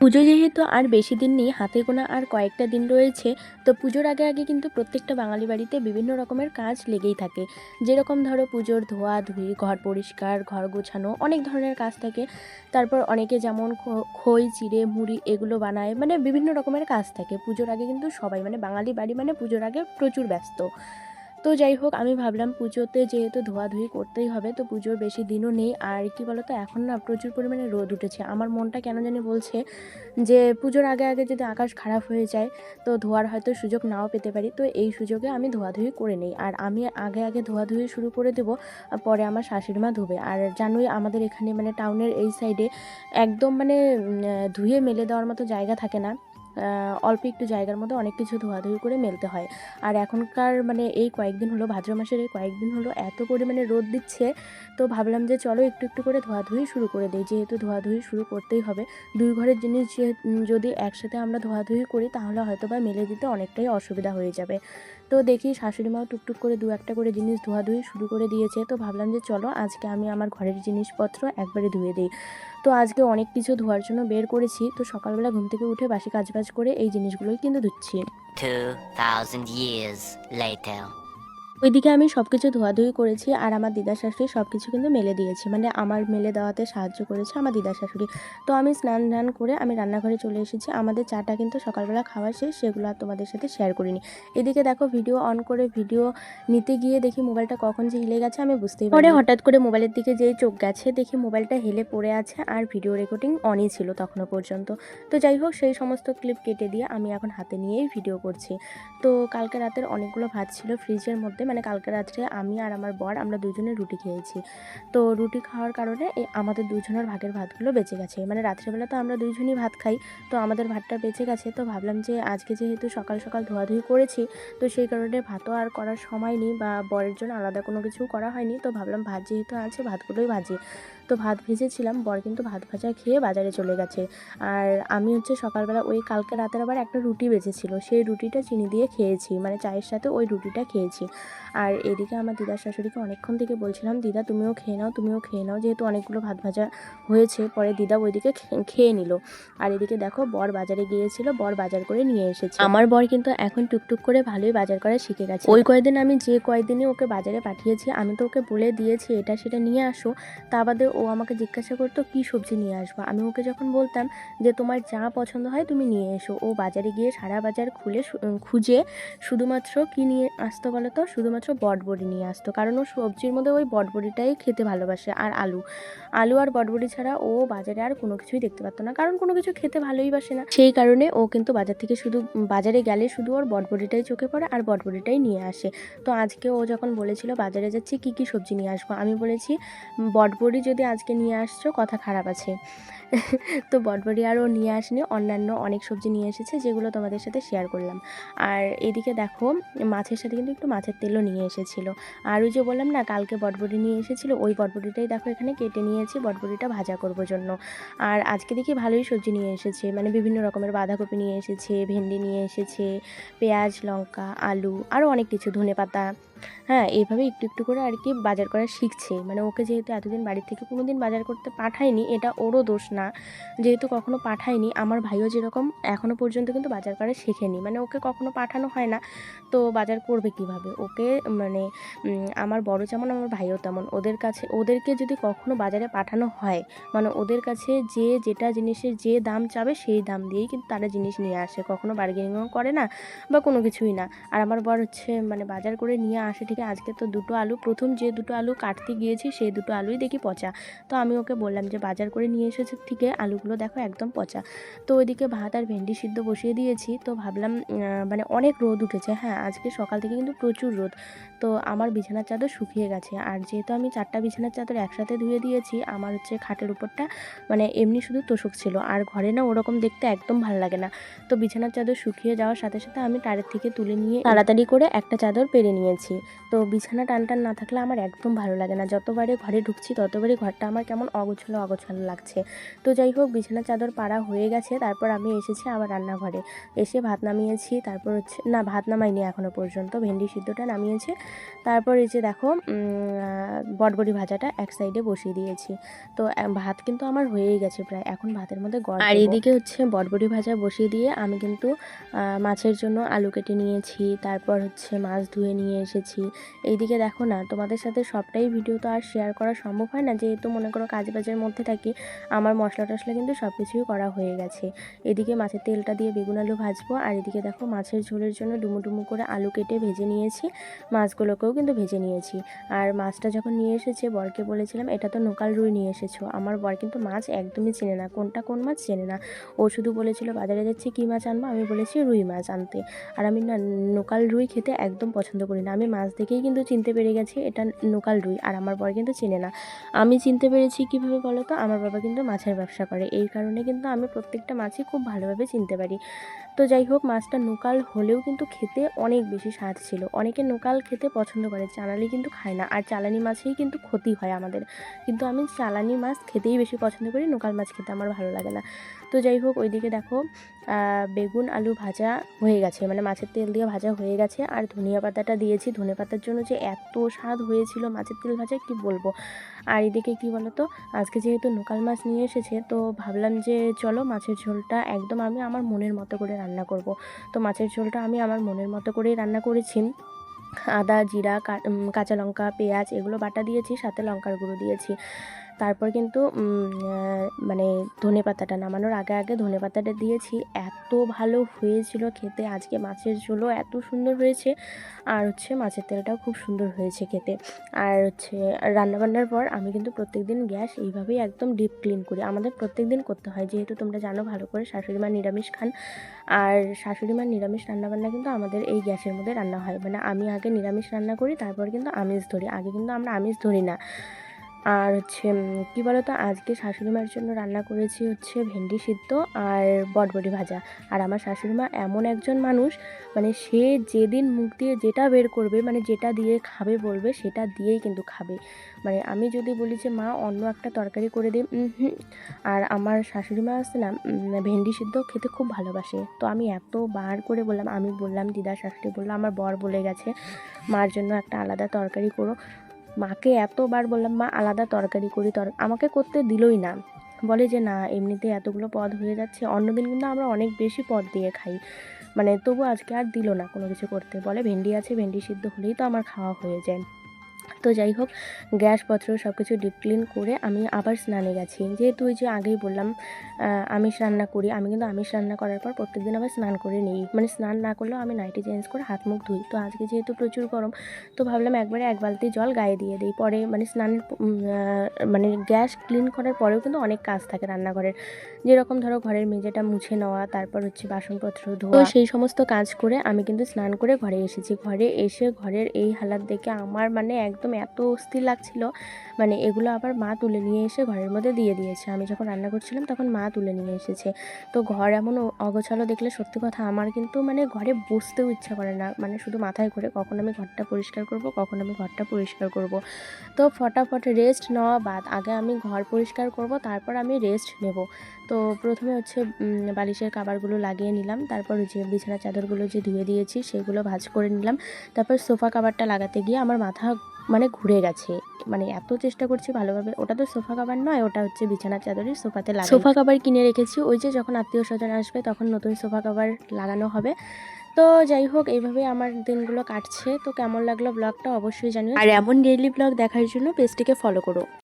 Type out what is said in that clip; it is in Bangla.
পুজো যেহেতু আর বেশি দিন নেই, হাতে গোনা আর কয়েকটা দিন রয়েছে, তো পুজোর আগে আগে কিন্তু প্রত্যেকটা বাঙালি বাড়িতে বিভিন্ন রকমের কাজ লেগেই থাকে। যেরকম ধরো পুজোর ধোয়া ধুই, ঘর পরিষ্কার, ঘর গোছানো, অনেক ধরনের কাজ থাকে। তারপর অনেকে যেমন খই, চিড়ে, মুড়ি এগুলো বানায় মানে বিভিন্ন রকমের কাজ থাকে। পুজোর আগে কিন্তু সবাই মানে বাঙালি বাড়ি মানে পুজোর আগে প্রচুর ব্যস্ত। তো যাই হোক, আমি ভাবলাম পুজোতে যেহেতু ধোয়াধুয়ি করতেই হবে, তো পুজোর বেশি দিনও নেই। আর কি বলতো, এখন না প্রচুর পরিমাণে রোদ উঠেছে। আমার মনটা কেন জানি বলছে যে, পুজোর আগে আগে যদি আকাশ খারাপ হয়ে যায়, তো ধোয়ার হয়তো সুযোগ নাও পেতে পারি। তো এই সুযোগে আমি ধোয়াধুয়ি করে নেই। আর আমি আগে আগে ধোয়াধুয়ি শুরু করে দেবো, পরে আমার শাশুড়ি মা ধোবে। আর জানোই আমাদের এখানে মানে টাউনের এই সাইডে একদম মানে ধুয়ে মেলে দেওয়ার মতো জায়গা থাকে না। অল্প একটু জায়গার মধ্যে অনেক কিছু ধোয়াধুয়ি করে মেলতে হয়। আর এখনকার মানে এই কয়েকদিন হলো, ভাদ্র মাসের এই কয়েকদিন হলো এত পরিমাণে রোদ দিচ্ছে, তো ভাবলাম যে চলো একটু একটু করে ধোয়াধুয়ি শুরু করে দিই। যেহেতু ধোয়াধুয়ি শুরু করতেই হবে, দুই ঘরের জিনিস যদি একসাথে আমরা ধোয়াধুয়ি করি, তাহলে হয়তো বা মেলে দিতে অনেকটাই অসুবিধা হয়ে যাবে। তো দেখি শাশুড়ি মাও টুকটুক করে দু একটা করে জিনিস ধোয়াধুয়ি শুরু করে দিয়েছে। তো ভাবলাম যে চলো আজকে আমি আমার ঘরের জিনিসপত্র একবারে ধুয়ে দিই। তো আজকে অনেক কিছু ধোয়ার জন্য বের করেছি। তো সকালবেলা ঘুম থেকে উঠে বাসি কাজবাজ করে এই জিনিসগুলোই কিন্তু ধুচ্ছি। 2,000 years later. ওইদিকে আমি সব কিছু ধোয়াধুয়ি করেছি আর আমার দিদা শাশুড়ি সব কিছু কিন্তু মেলে দিয়েছি। মানে আমার মেলে দেওয়াতে সাহায্য করেছে আমার দিদা শাশুড়ি। তো আমি স্নান টান করে আমি রান্নাঘরে চলে এসেছি। আমাদের চাটা কিন্তু সকালবেলা খাওয়া শেষ, সেগুলো আর তোমাদের সাথে শেয়ার করিনি। এদিকে দেখো ভিডিও অন করে ভিডিও নিতে গিয়ে দেখি মোবাইলটা কখন যে হিলে গেছে, আমি বুঝতেই পরে হঠাৎ করে মোবাইলের দিকে যেই চোখ গেছে, দেখি মোবাইলটা হেলে পড়ে আছে আর ভিডিও রেকর্ডিং অনই ছিল তখনও পর্যন্ত। তো যাই হোক, সেই সমস্ত ক্লিপ কেটে দিয়ে আমি এখন হাতে নিয়েই ভিডিও করছি। তো কালকে রাতের অনেকগুলো ভাত ছিল ফ্রিজের মধ্যে মানে কালকে রাত্রে আমি আর আমার বর আমরা দুজনে রুটি খেয়েছি। তো রুটি খাওয়ার কারণে আমাদের দুজনের ভাগের ভাতগুলো বেঁচে গেছে। মানে রাত্রেবেলা তো আমরা দুইজনই ভাত খাই, তো আমাদের ভাতটা বেঁচে গেছে। তো ভাবলাম যে আজকে যেহেতু সকাল সকাল ধোয়াধুয়ি করেছি, তো সেই কারণে ভাতও আর করার সময় নেই বা বরের জন্য আলাদা কোনো কিছু করা হয়নি। তো ভাবলাম ভাত যেহেতু আছে, ভাতগুলোই ভাজি। তো ভাত ভেজেছিলাম বর কিন্তু ভাত ভাজা খেয়ে বাজারে চলে গেছে। আর আমি হচ্ছে সকালবেলা ওই কালকে রাতের আবার একটা রুটি বেঁচেছিল সেই রুটিটা চিনি দিয়ে খেয়েছি মানে চায়ের সাথে ওই রুটিটা খেয়েছি। আর এদিকে আমার দিদার শাশুড়িকে অনেকক্ষণ থেকে বলছিলাম দিদা তুমিও খেয়ে নাও তুমিও খেয়ে নাও যেহেতু অনেকগুলো ভাত ভাজা হয়েছে পরে দিদা ওইদিকে খেয়ে নিল। আর এদিকে দেখো বর বাজারে গিয়েছিল বর বাজার করে নিয়ে এসেছে। আমার বর কিন্তু এখন টুকটুক করে ভালোই বাজার করা শিখে গেছে। ওই কয়দিন আমি যে কয়দিনই ওকে বাজারে পাঠিয়েছি আমি তো ওকে বলে দিয়েছি এটা সেটা নিয়ে আসো। তা বাদে ও আমাকে জিজ্ঞাসা করতো, কী সবজি নিয়ে আসব? আমি ওকে যখন বলতাম যে, তোমার যা পছন্দ হয় তুমি নিয়ে এসো। ও বাজারে গিয়ে সারা বাজার খুলে খুঁজে শুধুমাত্র কি নিয়ে আসতো বলো তো শুধুমাত্র বটবড়ি নিয়ে আসতো। কারণ ও সবজির মধ্যে ওই বটবড়িটাই খেতে ভালোবাসে আর আলু। আলু আর বটবড়ি ছাড়া ও বাজারে আর কোনো কিছুই দেখতে পারতো না। কারণ কোনো কিছু খেতে ভালোই বাসে না। সেই কারণে ও কিন্তু বাজার থেকে শুধু বাজারে গেলে শুধু ওর বটবড়িটাই চোখে পড়ে আর বটবড়িটাই নিয়ে আসে। তো আজকে ও যখন বলেছিল, বাজারে যাচ্ছি, কি কি সবজি নিয়ে আসব? আমি বলেছি বটবড়ি যদি আজকে নিয়ে আসছো, কথা খারাপ আছে। তো বটবড়ি আরও নিয়ে আসেনি, অন্যান্য অনেক সবজি নিয়ে এসেছে যেগুলো তোমাদের সাথে শেয়ার করলাম। আর এদিকে দেখো, মাছের সাথে কিন্তু একটু মাছের তেলও নিয়ে এসেছিল। আর ওই যে বললাম না, কালকে বটবড়ি নিয়ে এসেছিল, ওই বটবড়িটাই দেখো এখানে কেটে নিয়েছি, বটবড়িটা ভাজা করব জন্য। আর আজকে দেখি ভালোই সবজি নিয়ে এসেছে মানে বিভিন্ন রকমের বাঁধাকপি নিয়ে এসেছে, ভেন্ডি নিয়ে এসেছে, পেঁয়াজ, লঙ্কা, আলু, আরও অনেক কিছু ধনে পাতা হ্যাঁ এইভাবে একটু একটু করে আর কি বাজার করা শিখছে। মানে ওকে যেহেতু এতদিন বাড়ি থেকে কোনো দিন বাজার করতে পাঠায়নি, এটা ওরও দোষ না। যেহেতু কখনো পাঠায়নি, আমার ভাইও যেরকম এখনও পর্যন্ত কিন্তু বাজার করা শেখেনি। মানে ওকে কখনো পাঠানো হয় না, তো বাজার করবে কীভাবে? ওকে মানে আমার বড় যেমন, আমার ভাইও তেমন। ওদের কাছে, ওদেরকে যদি কখনো বাজারে পাঠানো হয় মানে ওদের কাছে যে যেটা জিনিসের যে দাম চাবে সেই দাম দিয়েই কিন্তু তারা জিনিস নিয়ে আসে। কখনো বার্গেনিংও করে না বা কোনো কিছুই না। আর আমার বর হচ্ছে মানে বাজার করে নিয়ে আসে, ঠিক আজকে তো দুটো আলু, প্রথম যে দুটো আলু কাটতে গিয়েছি, সেই দুটো আলুই দেখি পচা। তো আমি ওকে বললাম যে বাজার করে নিয়ে এসেছে আছে, আলুগুলো দেখো একদম পচা। তো ওইদিকে ভাত আর ভেন্ডি সিদ্ধ বসিয়ে দিয়েছি। তো ভাবলাম মানে অনেক রোদ উঠেছে। হ্যাঁ আজকে সকাল থেকে কিন্তু প্রচুর রোদ। তো আমার বিছানার চাদর শুকিয়ে গেছে। আর যেহেতু আমি চারটা বিছানার চাদর একসাথে ধুয়ে দিয়েছি আমার হচ্ছে খাটের উপরটা মানে এমনি শুধু তোষক ছিল। আর ঘরে না ওরকম দেখতে একদম ভালো লাগে না। তো বিছানার চাদর শুকিয়ে যাওয়ার সাথে সাথে আমি টারের থেকে তুলে নিয়ে তাড়াতাড়ি করে একটা চাদর পেরে নিয়েছি। তো বিছানা টান টান না থাকলে আমার একদম ভালো লাগে না। যতবারে ঘরে ঢুকছি ততবারই ঘর ঘরটা আমার কেমন অগোছালো অগোছালো লাগছে। তো যাই হোক বিছানা চাদর পাড়া হয়ে গেছে তারপর আমি এসেছি আমার রান্নাঘরে। এসে ভাত নামিয়েছি তারপর হচ্ছে না ভাত নামাইনি এখনও পর্যন্ত ভেন্ডি সিদ্ধটা নামিয়েছি। তারপর এই যে দেখো বটবড়ি ভাজাটা এক সাইডে বসিয়ে দিয়েছি। তো ভাত কিন্তু আমার হয়েই গেছে প্রায় এখন ভাতের মধ্যে গরম আর এদিকে হচ্ছে বটবড়ি ভাজা বসিয়ে দিয়ে আমি কিন্তু মাছের জন্য আলু কেটে নিয়েছি তারপর হচ্ছে মাছ ধুয়ে নিয়ে এসেছি। এইদিকে দেখো না তোমাদের সাথে সবটাই ভিডিও তো আর শেয়ার করা সম্ভব হয় না যেহেতু মনে করো কাজ বাজের মধ্যে থাকি, আমার মশলা টশলা কিন্তু সব কিছুই করা হয়ে গেছে। এদিকে মাছের তেলটা দিয়ে বেগুন আলু ভাজবো, আর এদিকে দেখো মাছের ঝোলের জন্য ডুমু ডুমু করে আলু কেটে ভেজে নিয়েছি, মাছগুলোকেও কিন্তু ভেজে নিয়েছি। আর মাছটা যখন নিয়ে এসেছে, বরকে বলেছিলাম, এটা তো নোকাল রুই নিয়ে এসেছ। আমার বর কিন্তু মাছ একদমই চেনে না, কোনটা কোন মাছ চেনে না। ও শুধু বলেছিল, বাজারে যাচ্ছি, কী মাছ আনব? আমি বলেছি, রুই মাছ আনতে। আর আমি না, নোকাল রুই খেতে একদম পছন্দ করি না। আমি মাছ দেখেই কিন্তু চিনতে পেরে গেছি, এটা নোকাল রুই, আর আমার বর কিন্তু চেনে না। আমি চিনতে পেরেছি কীভাবে বলো তো? আমার বাবা কিন্তু মাছের ব্যবসা করে। এই কারণে কিন্তু আমি প্রত্যেকটা মাছই খুব ভালোভাবে চিনতে পারি। তো যাই হোক, মাছটা নোকাল হলেও কিন্তু খেতে অনেক বেশি স্বাদ ছিল। অনেকে নোকাল খেতে পছন্দ করে চালানি কিন্তু খায় না। আর চালানি মাছেই কিন্তু ক্ষতি হয় আমাদের। কিন্তু আমি চালানি মাছ খেতেই বেশি পছন্দ করি, নোকাল মাছ খেতে আমার ভালো লাগে না। তো যাই হোক, ওইদিকে দেখো বেগুন, আলু ভাজা হয়ে গেছে। মানে মাছের তেল দিয়ে ভাজা হয়ে গেছে। আর ধনিয়া পাতাটা দিয়েছি। ধনে পাতার জন্য যে এত স্বাদ হয়েছিল মাছের তেল ভাজা, কি বলব? আর এদিকে কি বলতো, আজকে যেহেতু লোকাল মাছ নিয়ে এসেছে, তো ভাবলাম যে চলো মাছের ঝোলটা একদম আমি আমার মনের মতো করে রান্না করব। তো মাছের ঝোলটা আমি আমার মনের মতো করেই রান্না করেছি। আদা, জিরা কাঁচা লঙ্কা, পেঁয়াজ এগুলো বাটা দিয়েছি, সাথে লঙ্কার গুঁড়ো দিয়েছি। তারপর কিন্তু মানে ধনে পাতাটা নামানোর আগে আগে ধনে পাতাটা দিয়েছি। এত ভালো হয়েছিল খেতে। আজকে মাছের ঝোলও এত সুন্দর হয়েছে। আর হচ্ছে মাছের তেলটাও খুব সুন্দর হয়েছে খেতে। আর হচ্ছে রান্নাবান্নার পর আমি কিন্তু প্রত্যেকদিন গ্যাস এইভাবেই একদম ডিপ ক্লিন করি। আমাদের প্রত্যেক দিন করতে হয়। যেহেতু তোমরা জানো, ভালো করে শাশুড়ি মা নিরামিষ খান। আর শাশুড়ি মার নিরামিষ রান্নাবান্না কিন্তু আমাদের এই গ্যাসের মধ্যে রান্না হয়। মানে আমি আগে নিরামিষ রান্না করি, তারপর কিন্তু আমিষ ধরি। আগে কিন্তু আমরা আমিষ ধরি না। আর হচ্ছে কী বলো তো আজকে শাশুড়ি মার জন্য রান্না করেছি হচ্ছে ভেন্ডি সিদ্ধ আর বটবটি ভাজা। আর আমার শাশুড়ি মা এমন একজন মানুষ মানে সে যেদিন মুখ দিয়ে যেটা বের করবে মানে যেটা দিয়ে খাবে বলবে, সেটা দিয়েই কিন্তু খাবে। মানে আমি যদি বলি যে, মা, অন্য একটা তরকারি করে দিই আর আমার শাশুড়ি মা আছে না ভেন্ডি সিদ্ধ খেতে খুব ভালোবাসে। তো আমি এত বার করে বললাম, আমি বললাম দিদা শাশুড়ি বললাম আমার বর বলে গেছে, মার জন্য একটা আলাদা তরকারি করো। মাকে এতবার বললাম, মা, আলাদা তরকারি করি, তর আমাকে করতে দিলই না। বলে যে, না, এমনিতে এতগুলো পদ হয়ে যাচ্ছে, অন্যদিন কিন্তু আমরা অনেক বেশি পদ দিয়ে খাই। মানে তবু আজকে আর দিল না কোনো কিছু করতে। বলে, ভেন্ডি আছে, ভেন্ডি সিদ্ধ হলেই তো আমার খাওয়া হয়ে যায়। তো যাই হোক, গ্যাসপত্র সব কিছু ডিপ ক্লিন করে আমি আবার স্নানে গেছি। যেহেতু ওই যে আগেই বললাম আমিষ রান্না করি, আমি কিন্তু আমিষ রান্না করার পর প্রত্যেকদিন আবার স্নান করে নিই। মানে স্নান না করলেও আমি নাইটি চেঞ্জ করে হাত মুখ ধুই। তো আজকে যেহেতু প্রচুর গরম, তো ভাবলাম একবারে এক বালতি জল গায়ে দিয়ে দিই। পরে মানে স্নানের মানে গ্যাস ক্লিন করার পরেও কিন্তু অনেক কাজ থাকে রান্নাঘরের। যেরকম ধরো ঘরের মেঝেটা মুছে নেওয়া, তারপর হচ্ছে বাসনপত্র ধোয়া। সেই সমস্ত কাজ করে আমি কিন্তু স্নান করে ঘরে এসেছি। ঘরে এসে ঘরের এই হালাত দেখে আমার মানে একদম এত অস্থির লাগছিল। মানে এগুলো আবার মা তুলে নিয়ে এসে ঘরের মধ্যে দিয়ে দিয়েছে। আমি যখন রান্না করছিলাম তখন মা তুলে নিয়ে এসেছে। তো ঘর এমন অগোছালো দেখলে সত্যি কথা আমার কিন্তু মানে ঘরে বসতেও ইচ্ছা করে না। মানে শুধু মাথায় ঘুরে কখন আমি ঘরটা পরিষ্কার করব, কখন আমি ঘরটা পরিষ্কার করব। তো ফটাফট রেস্ট নেওয়া বাদ, আগে আমি ঘর পরিষ্কার করব, তারপর আমি রেস্ট নেব। তো প্রথমে হচ্ছে বালিশের কাবারগুলো লাগিয়ে নিলাম। তারপর যে বিছানার চাদরগুলো যে ধুয়ে দিয়েছি, সেগুলো ভাজ করে নিলাম। তারপর সোফা কাভারটা লাগাতে গিয়ে আমার মাথা মানে ঘুরে গেছে। মানে এত চেষ্টা করছি ভালোভাবে। ওটা তো সোফা কাভার নয় ওটা হচ্ছে বিছানার চাদরের সোফাতে লাগা সোফা কাভার কিনে রেখেছি। ওই যে যখন আত্মীয় স্বজন আসবে তখন নতুন সোফা কাভার লাগানো হবে। তো যাই হোক এইভাবে আমার দিনগুলো কাটছে। তো কেমন লাগল ব্লগটা অবশ্যই জানিও। আর এমন ডেইলি ব্লগ দেখার জন্য পেজটিকে ফলো করো।